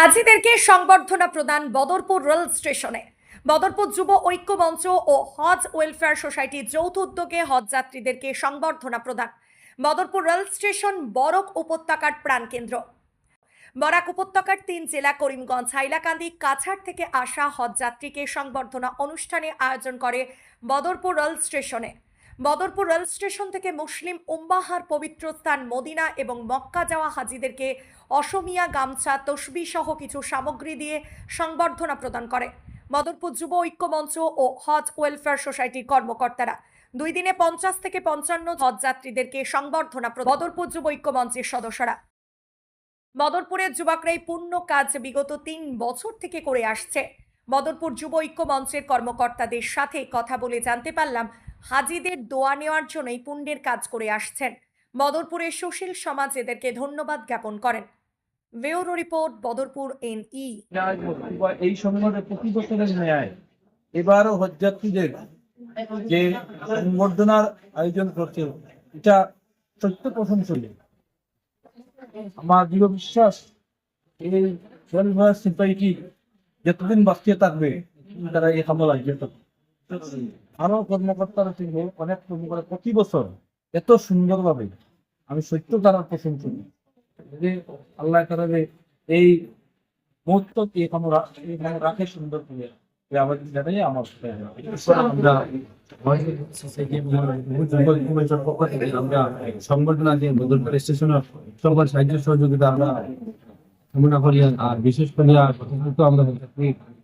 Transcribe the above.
হাজিদেরকে সংবর্ধনা প্রদান বদরপুর রেল স্টেশনে। বদরপুর যুব ঐক্য মঞ্চ ও হজ ওয়েলফেয়ার সোসাইটির যৌথ উদ্যোগে হজ যাত্রীদেরকে সংবর্ধনা প্রদান। বদরপুর রেল স্টেশন বরক উপত্যকার প্রাণকেন্দ্র বরাক উপত্যকার তিন জেলা করিমগঞ্জ, হাইলাকান্দি, কাছাড় থেকে আসা হজ যাত্রীকে সংবর্ধনা অনুষ্ঠানে আয়োজন করে বদরপুর রেল স্টেশনে। বদরপুর রেল স্টেশন থেকে মুসলিম উম্বাহার পবিত্র স্থান মদিনা এবং মক্কা যাওয়া হাজিদেরকে অসমিয়া, গামছা, তসবি সহ কিছু সামগ্রী দিয়ে সংবর্ধনা প্রদান করে। বদরপুর যুব ঐক্য মঞ্চ ও হজ ওয়েলফেয়ার সোসাইটির কর্মকর্তারা দুই দিনে পঞ্চাশ থেকে পঞ্চান্ন হজ যাত্রীদেরকে সংবর্ধনা বদরপুর যুব ঐক্য মঞ্চের সদস্যরা। বদরপুরের যুবকরা এই পূর্ণ কাজ বিগত তিন বছর থেকে করে আসছে। বদরপুর যুব ঐক্য মঞ্চের কর্মকর্তাদের সাথে কথা বলে জানতে পারলাম হাজিদের দোয়া নেওয়ার জন্যই পুণ্যের কাজ করে আসছেন। বদরপুরের সুশীল সমাজ এদেরকে ধন্যবাদ জ্ঞাপন করেন। Bureau report, Badarpur N E এই সংবাদে প্রতি বছরের ন্যায় এবারও হজযাত্রীদের যে সংবর্ধনার আয়োজন করছে, এটা সত্য প্রশংসনীয়। আমার দৃঢ় বিশ্বাস, এই যতদিন বাঁচিয়ে থাকবে, তারা এই হামলা আসবে আরও কর্মকর্তারা থেকে অনেক কর্মকর্তা প্রতি বছর এত সুন্দরভাবে আমি সত্য তারা প্রশংসনীয় যে আল্লাহ এই রাখে সুন্দর করে আমার দিয়ে সকল সাহায্য সহযোগিতা আমরা করি আর বিশেষ করে আমরা